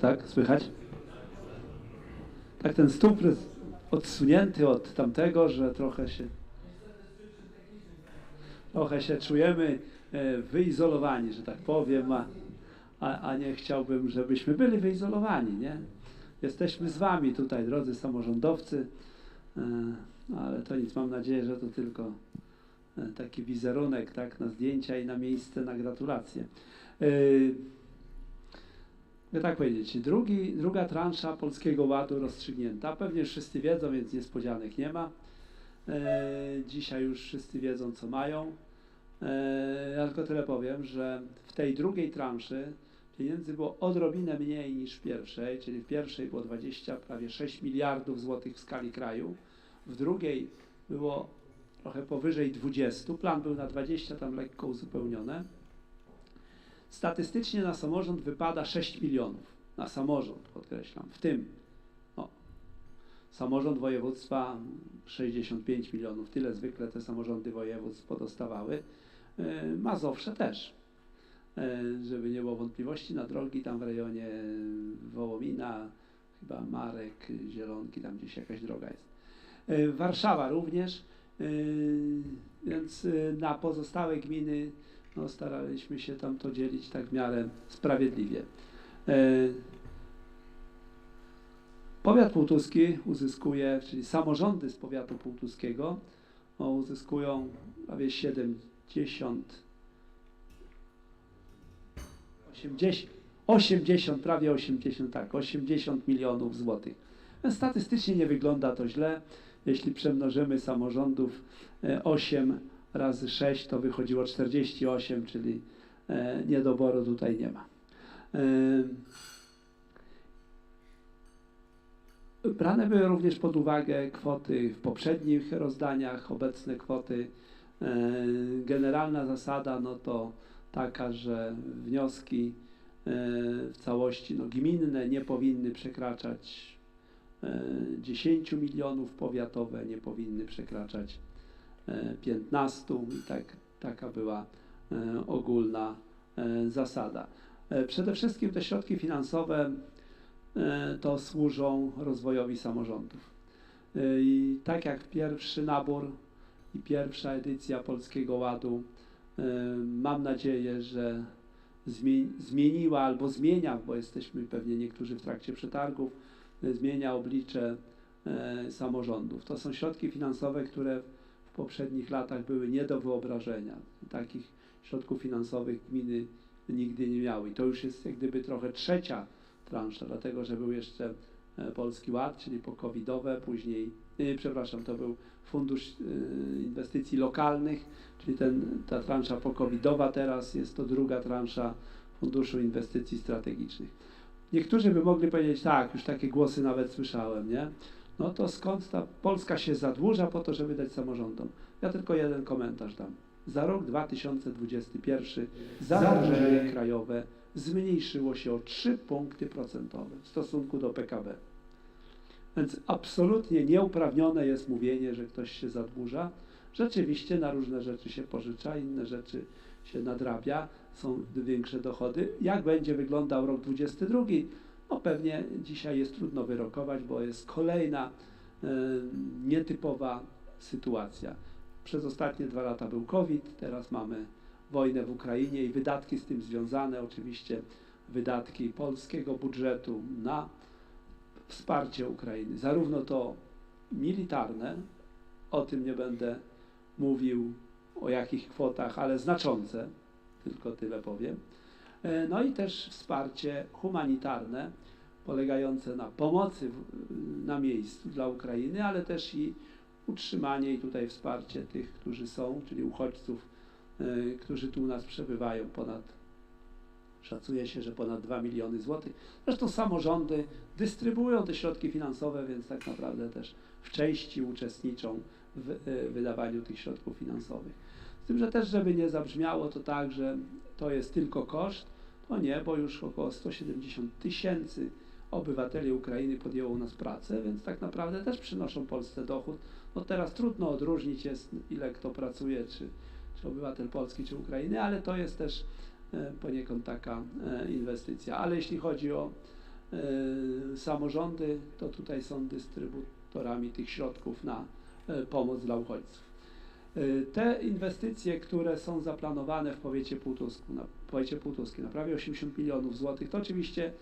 tak? Słychać? Tak ten stół jest odsunięty od tamtego, że trochę się trochę się czujemy e, wyizolowani, że tak powiem, a, a, a nie chciałbym, żebyśmy byli wyizolowani, nie? Jesteśmy z wami tutaj, drodzy samorządowcy, e, ale to nic, mam nadzieję, że to tylko e, taki wizerunek, tak, na zdjęcia i na miejsce, na gratulacje. By tak powiedzieć, drugi, druga transza Polskiego Ładu rozstrzygnięta. Pewnie wszyscy wiedzą, więc niespodzianek nie ma. E, dzisiaj już wszyscy wiedzą, co mają. E, ja tylko tyle powiem, że w tej drugiej transzy pieniędzy było odrobinę mniej niż w pierwszej, czyli w pierwszej było 20, prawie 6 miliardów złotych w skali kraju, w drugiej było trochę powyżej 20, plan był na 20, tam lekko uzupełnione. Statystycznie na samorząd wypada 6 milionów. Na samorząd, podkreślam. W tym o, samorząd województwa 65 milionów. Tyle zwykle te samorządy województw podostawały. E, Mazowsze też. E, Żeby nie było wątpliwości, na drogi tam w rejonie Wołomina, chyba Marek, Zielonki, tam gdzieś jakaś droga jest. E, Warszawa również, więc na pozostałe gminy no, staraliśmy się tam to dzielić tak w miarę sprawiedliwie. E, Powiat półtuski uzyskuje, czyli samorządy z powiatu półtuskiego o, uzyskują prawie 70, 80, 80, prawie 80, tak, 80 milionów złotych. Statystycznie nie wygląda to źle. Jeśli przemnożymy samorządów e, 8 razy 6 to wychodziło 48, czyli e, niedoboru tutaj nie ma. E, Brane były również pod uwagę kwoty w poprzednich rozdaniach, obecne kwoty. E, Generalna zasada no to taka, że wnioski w całości no, gminne nie powinny przekraczać e, 10 milionów, powiatowe nie powinny przekraczać 15 i tak, taka była e, ogólna e, zasada. E, Przede wszystkim te środki finansowe e, to służą rozwojowi samorządów. E, I tak jak pierwszy nabór i pierwsza edycja Polskiego Ładu, e, mam nadzieję, że zmie- zmieniła albo zmienia, bo jesteśmy pewnie niektórzy w trakcie przetargów, e, zmienia oblicze e, samorządów. To są środki finansowe, które poprzednich latach były nie do wyobrażenia. Takich środków finansowych gminy nigdy nie miały. I to już jest jak gdyby trochę trzecia transza, dlatego że był jeszcze e, Polski Ład, czyli po-covidowe, później, e, przepraszam, to był Fundusz e, Inwestycji Lokalnych, czyli ten, ta transza po-covidowa teraz, jest to druga transza Funduszu Inwestycji Strategicznych. Niektórzy by mogli powiedzieć, tak, już takie głosy nawet słyszałem, nie? No to skąd ta Polska się zadłuża po to, żeby dać samorządom? Ja tylko jeden komentarz dam. Za rok 2021 zadłużenie krajowe zmniejszyło się o 3 punkty procentowe w stosunku do PKB. Więc absolutnie nieuprawnione jest mówienie, że ktoś się zadłuża. Rzeczywiście na różne rzeczy się pożycza, inne rzeczy się nadrabia, są większe dochody. Jak będzie wyglądał rok 2022? No pewnie dzisiaj jest trudno wyrokować, bo jest kolejna e, nietypowa sytuacja. Przez ostatnie dwa lata był COVID, teraz mamy wojnę w Ukrainie i wydatki z tym związane, oczywiście wydatki polskiego budżetu na wsparcie Ukrainy, zarówno to militarne, o tym nie będę mówił o jakich kwotach, ale znaczące, tylko tyle powiem. E, No i też wsparcie humanitarne, polegające na pomocy w- na miejscu dla Ukrainy, ale też i utrzymanie i tutaj wsparcie tych, którzy są, czyli uchodźców, e, którzy tu u nas przebywają ponad, szacuje się, że ponad 2 miliony złotych. Zresztą samorządy dystrybuują te środki finansowe, więc tak naprawdę też w części uczestniczą w e, wydawaniu tych środków finansowych. Z tym, że też, żeby nie zabrzmiało to tak, że to jest tylko koszt, to nie, bo już około 170 tysięcy obywateli Ukrainy podjęło u nas pracę, więc tak naprawdę też przynoszą Polsce dochód. No teraz trudno odróżnić jest, ile kto pracuje, czy, czy obywatel Polski, czy Ukrainy, ale to jest też e, poniekąd taka e, inwestycja. Ale jeśli chodzi o e, samorządy to tutaj są dystrybutorami tych środków na pomoc dla uchodźców. E, Te inwestycje, które są zaplanowane w powiecie półtusku, na powiecie półtuskim, na prawie 80 milionów złotych, to oczywiście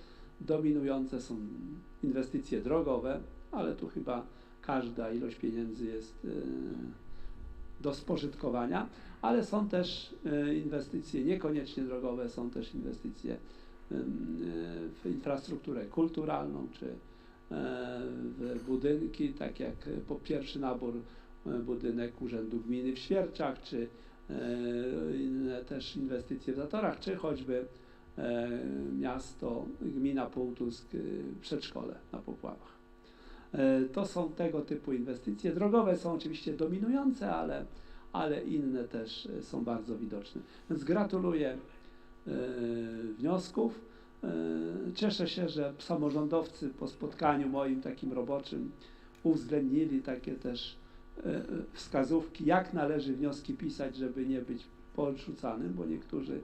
dominujące są inwestycje drogowe, ale tu chyba każda ilość pieniędzy jest e, do spożytkowania, ale są też e, inwestycje niekoniecznie drogowe, są też inwestycje w infrastrukturę kulturalną czy w budynki, tak jak po pierwszy nabór budynek Urzędu Gminy w Świerczach, czy e, też inwestycje w Zatorach, czy choćby e, miasto, gmina Półtusk, e, przedszkole na Popławach. E, To są tego typu inwestycje. Drogowe są oczywiście dominujące, ale, ale inne też są bardzo widoczne. Więc gratuluję wniosków. Cieszę się, że samorządowcy po spotkaniu moim takim roboczym uwzględnili takie też wskazówki, jak należy wnioski pisać, żeby nie być podrzucanym, bo niektórzy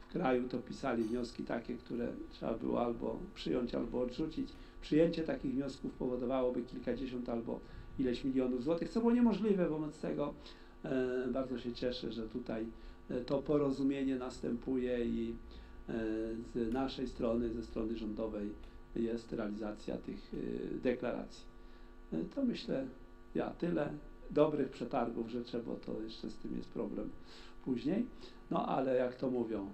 w kraju to pisali wnioski takie, które trzeba było albo przyjąć, albo odrzucić. Przyjęcie takich wniosków powodowałoby kilkadziesiąt albo ileś milionów złotych, co było niemożliwe, wobec tego e, bardzo się cieszę, że tutaj e, to porozumienie następuje i e, z naszej strony, ze strony rządowej jest realizacja tych e, deklaracji. E, to myślę, ja tyle dobrych przetargów, że trzeba, to jeszcze z tym jest problem później. No ale jak to mówią,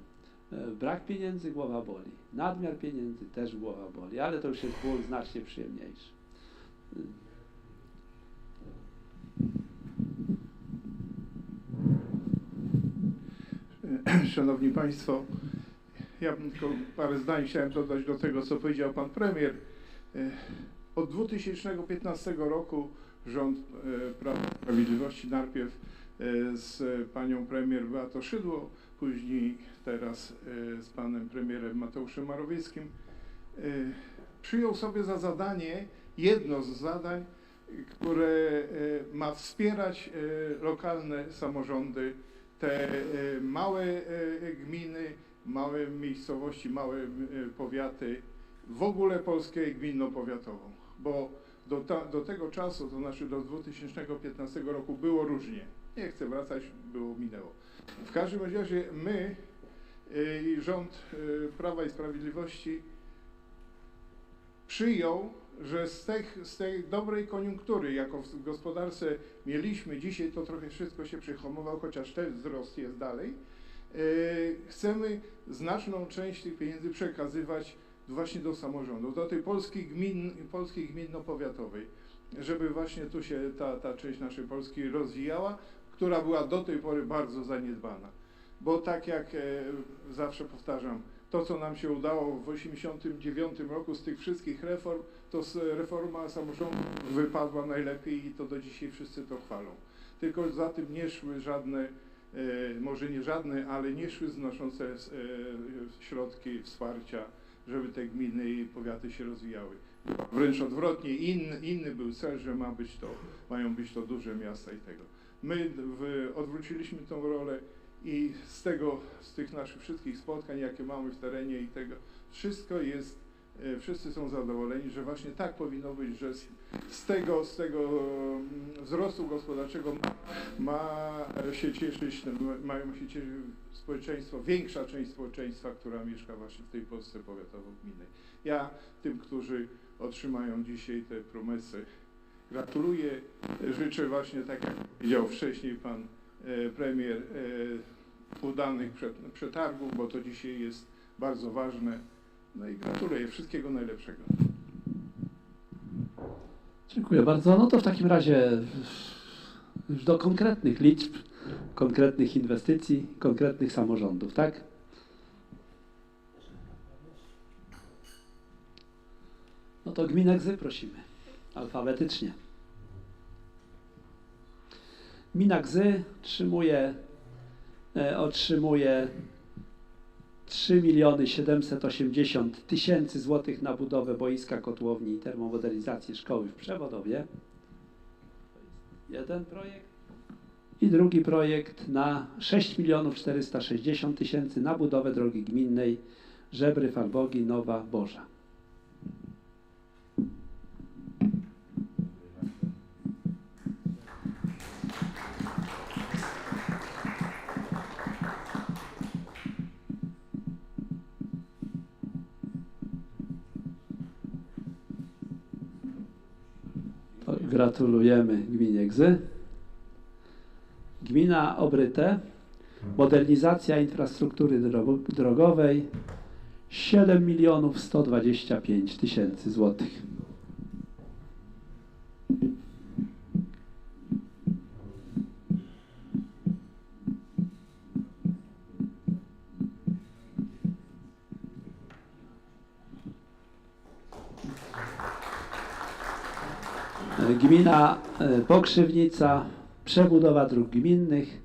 e, brak pieniędzy głowa boli, nadmiar pieniędzy też głowa boli, ale to już jest ból znacznie przyjemniejszy. Szanowni Państwo, ja bym tylko parę zdań chciałem dodać do tego, co powiedział Pan Premier. E, Od 2015 roku rząd e, Prawa i Sprawiedliwości. Najpierw e, z Panią Premier Beatą Szydło, później teraz e, z Panem Premierem Mateuszem Morawieckim. E, przyjął sobie za zadanie, jedno z zadań, które ma wspierać lokalne samorządy te małe gminy, małe miejscowości, małe powiaty, w ogóle Polskę gminno-powiatową, bo do, ta, do tego czasu, to znaczy do 2015 roku było różnie. Nie chcę wracać, było, minęło. W każdym razie my e, i rząd e, Prawa i Sprawiedliwości przyjął, że z, tych, z tej dobrej koniunktury, jaką w gospodarce mieliśmy, dzisiaj to trochę wszystko się przyhamował, chociaż ten wzrost jest dalej, e, chcemy znaczną część tych pieniędzy przekazywać właśnie do samorządów, do tej polskiej, gmin, polskiej gminno-powiatowej, żeby właśnie tu się ta, ta część naszej Polski rozwijała, która była do tej pory bardzo zaniedbana. Bo tak jak e, zawsze powtarzam, to co nam się udało w 1989 roku z tych wszystkich reform, to reforma samorządów wypadła najlepiej i to do dzisiaj wszyscy to chwalą. Tylko za tym nie szły żadne, e, może nie żadne, ale nie szły znoszące e, środki wsparcia, żeby te gminy i powiaty się rozwijały. Wręcz odwrotnie, inny, inny był cel, że ma być to, mają być to duże miasta i tego. My w, odwróciliśmy tą rolę i z tego, z tych naszych wszystkich spotkań, jakie mamy w terenie i tego, wszystko jest, wszyscy są zadowoleni, że właśnie tak powinno być, że z, tego, z tego mm, wzrostu gospodarczego ma, ma się cieszyć, mają się cieszyć społeczeństwo, większa część społeczeństwa, która mieszka właśnie w tej Polsce powiatowo-gminnej. Ja tym, którzy otrzymają dzisiaj te promesy, gratuluję. Życzę właśnie, tak jak powiedział wcześniej pan e, premier, e, udanych przetargów, bo to dzisiaj jest bardzo ważne. No i gratuluję. Wszystkiego najlepszego. Dziękuję bardzo. No to w takim razie już do konkretnych liczb, konkretnych inwestycji, konkretnych samorządów, tak? No to gminę Gzy prosimy, alfabetycznie. Gmina Gzy otrzymuje, e, otrzymuje 3 miliony 780 tysięcy złotych na budowę boiska kotłowni i termomodernizację szkoły w Przewodowie. Jeden projekt. I drugi projekt na 6 milionów 460 tysięcy na budowę drogi gminnej Żebry Falbogi Nowa Boża. Gratulujemy gminie Gzy. Gmina Obryte. Modernizacja infrastruktury dro- drogowej 7 milionów 125 tysięcy złotych. Gmina e, Pokrzywnica, przebudowa dróg gminnych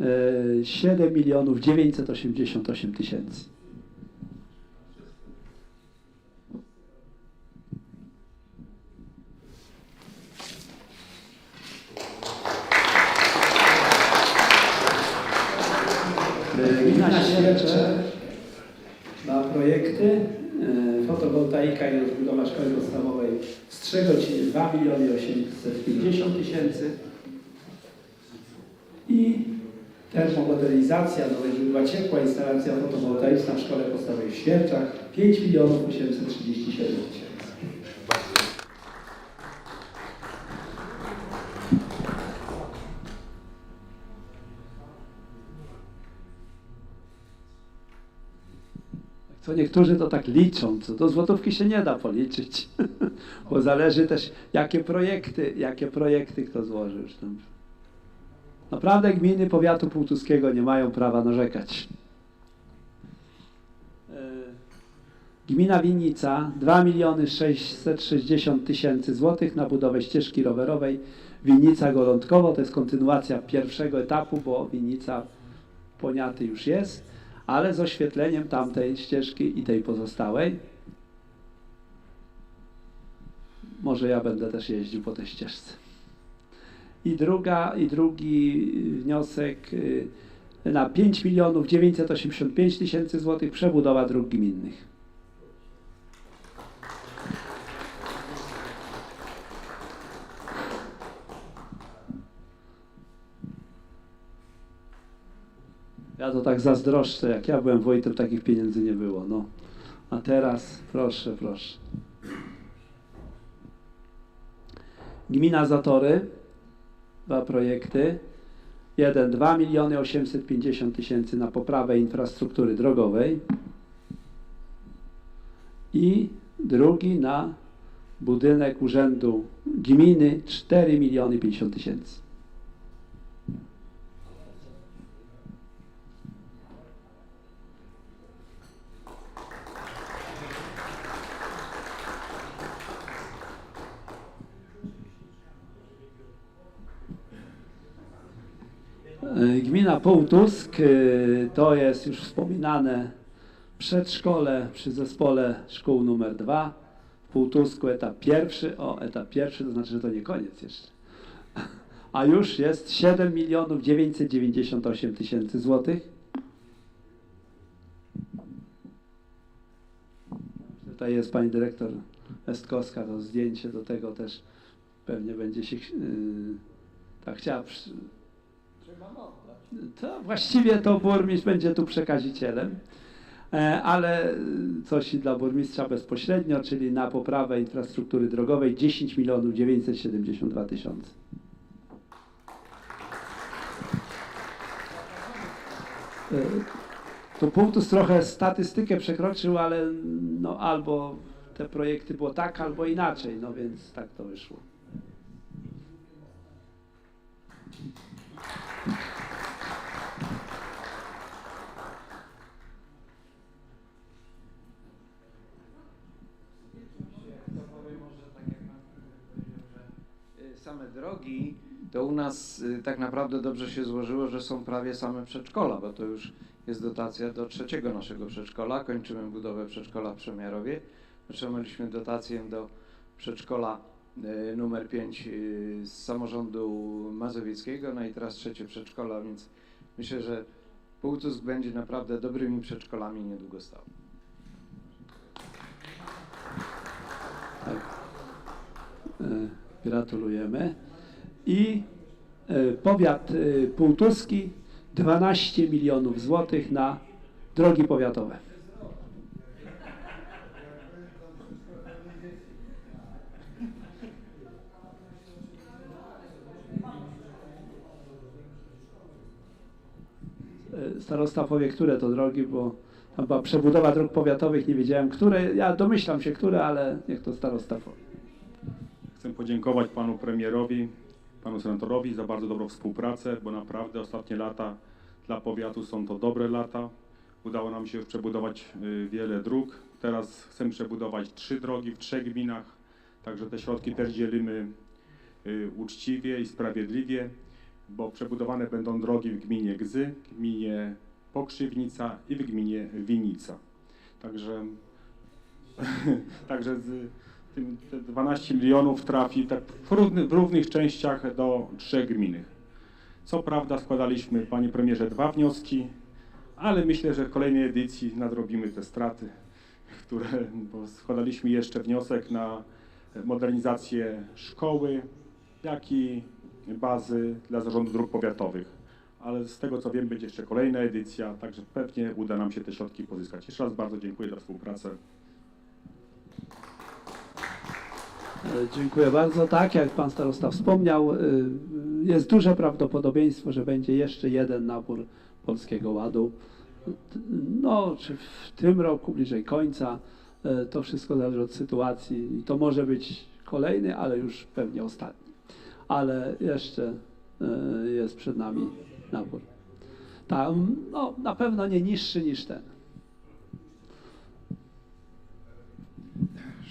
e, 7 milionów 988 tysięcy. Gmina Świercze ma projekty fotowoltaika i rozbudowa szkoły podstawowej w Strzegocinie 2 miliony 850 tysięcy i termomodernizacja, nowe źródła ciepła, instalacja fotowoltaiczna w szkole podstawowej w Świerczach 5 milionów 837 tysięcy. Co niektórzy to tak liczą, co do złotówki się nie da policzyć, bo zależy też jakie projekty, jakie projekty kto złożył. Naprawdę gminy powiatu półtuskiego nie mają prawa narzekać. E, Gmina Winnica 2 miliony 660 tysięcy złotych na budowę ścieżki rowerowej Winnica Golątkowo. To jest kontynuacja pierwszego etapu, bo Winnica Poniaty już jest, ale z oświetleniem tamtej ścieżki i tej pozostałej. Może ja będę też jeździł po tej ścieżce. I, druga, I drugi wniosek y, na 5 milionów 985 tysięcy złotych przebudowa dróg gminnych. Ja to tak zazdroszczę, jak ja byłem wójtem, takich pieniędzy nie było. No. A teraz proszę, proszę. Gmina Zatory, dwa projekty. Jeden 2 miliony 850 tysięcy na poprawę infrastruktury drogowej i drugi na budynek urzędu gminy 4 miliony 50 tysięcy. E, Gmina Połtusk y, to jest już wspominane przedszkole przy zespole szkół numer dwa. W Półtusku etap pierwszy, o etap pierwszy to znaczy, że to nie koniec jeszcze. A już jest 7 milionów 998 tysięcy złotych. Tutaj jest pani dyrektor Westkowska, to zdjęcie do tego też pewnie będzie się yy, tak chciała przy, to właściwie to burmistrz będzie tu przekazicielem, e, ale coś dla burmistrza bezpośrednio, czyli na poprawę infrastruktury drogowej 10 milionów 972 tysiące. E, To Punktus trochę statystykę przekroczył, ale no albo te projekty było tak, albo inaczej, no więc tak to wyszło. To powiem może tak jak Pan powiedział, że y, same drogi, to u nas y, tak naprawdę dobrze się złożyło, że są prawie same przedszkola, bo to już jest dotacja do trzeciego naszego przedszkola. Kończymy budowę przedszkola w Przemiarowie. Otrzymaliśmy dotację do przedszkola y, numer 5 z samorządu mazowieckiego, no i teraz trzecie przedszkola, więc myślę, że Półtusk będzie naprawdę dobrymi przedszkolami niedługo stał. Tak. Gratulujemy. I e, powiat e, półtuski 12 milionów złotych na drogi powiatowe. E, starosta powie, które to drogi, bo tam była przebudowa dróg powiatowych, nie wiedziałem, które. Ja domyślam się, które, ale niech to starosta powie. Chcę podziękować panu premierowi, panu senatorowi za bardzo dobrą współpracę, bo naprawdę ostatnie lata dla powiatu są to dobre lata. Udało nam się przebudować y, wiele dróg. Teraz chcemy przebudować trzy drogi w trzech gminach, także te środki też dzielimy y, uczciwie i sprawiedliwie, bo przebudowane będą drogi w gminie Gzy, gminie Pokrzywnica i w gminie Winica. Także, także z, tym, te 12 milionów trafi tak w, równy, w równych częściach do trzech gminy. Co prawda składaliśmy, panie premierze, dwa wnioski, ale myślę, że w kolejnej edycji nadrobimy te straty, które, bo składaliśmy jeszcze wniosek na modernizację szkoły, jak i bazy dla zarządu dróg powiatowych. Ale z tego co wiem, będzie jeszcze kolejna edycja, także pewnie uda nam się te środki pozyskać. Jeszcze raz bardzo dziękuję za współpracę. Dziękuję bardzo. Tak, jak pan starosta wspomniał, y, jest duże prawdopodobieństwo, że będzie jeszcze jeden nabór Polskiego Ładu. No, czy w tym roku, bliżej końca, e, to wszystko zależy od sytuacji i to może być kolejny, ale już pewnie ostatni. Ale jeszcze e, jest przed nami nabór. Tam, no, na pewno nie niższy niż ten.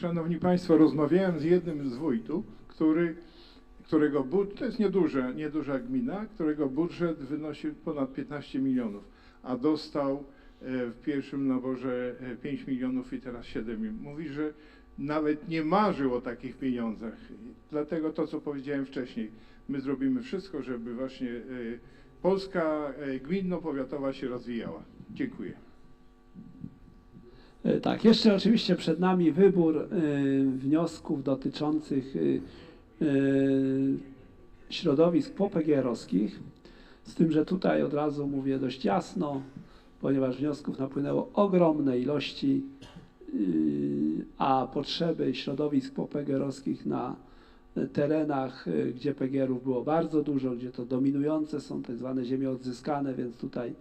Szanowni Państwo, rozmawiałem z jednym z wójtów, który, którego budżet, to jest nieduże, nieduża gmina, którego budżet wynosił ponad 15 milionów, a dostał e, w pierwszym naborze e, 5 milionów i teraz 7 milionów. Mówi, że nawet nie marzył o takich pieniądzach. Dlatego to, co powiedziałem wcześniej, my zrobimy wszystko, żeby właśnie e, Polska e, gminno-powiatowa się rozwijała. Dziękuję. E, Tak, jeszcze oczywiście przed nami wybór e, wniosków dotyczących e, środowisk popegierowskich, z tym, że tutaj od razu mówię dość jasno, ponieważ wniosków napłynęło ogromne ilości, a potrzeby środowisk popegierowskich na terenach, gdzie pegierów było bardzo dużo, gdzie to dominujące są tak zwane ziemie odzyskane, więc tutaj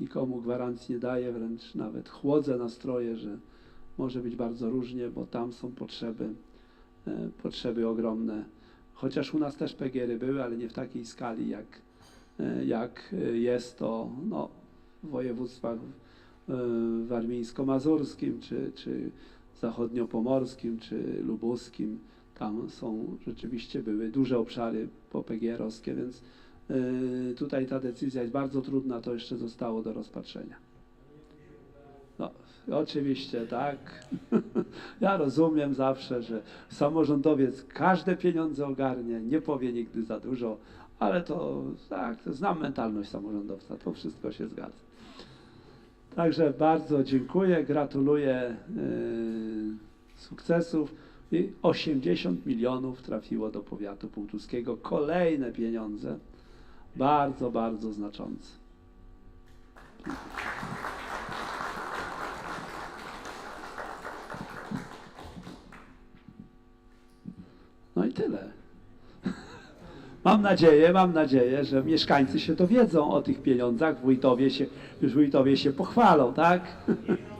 nikomu gwarancji nie daję, wręcz nawet chłodzę nastroje, że może być bardzo różnie, bo tam są potrzeby, e, potrzeby ogromne. Chociaż u nas też pegiery były, ale nie w takiej skali, jak, e, jak jest to no, w województwach e, warmińsko-mazurskim, czy, czy zachodniopomorskim, czy lubuskim. Tam są rzeczywiście były duże obszary popegierowskie, więc Tutaj ta decyzja jest bardzo trudna, to jeszcze zostało do rozpatrzenia. No, oczywiście, tak. Ja rozumiem zawsze, że samorządowiec każde pieniądze ogarnie, nie powie nigdy za dużo, ale to tak, to znam mentalność samorządowca, to wszystko się zgadza. Także bardzo dziękuję, gratuluję yy, sukcesów. I 80 milionów trafiło do powiatu półtuskiego. Kolejne pieniądze bardzo, bardzo znaczące. No i tyle. Mam nadzieję, mam nadzieję, że mieszkańcy się dowiedzą o tych pieniądzach, wójtowie się, już wójtowie się pochwalą, tak?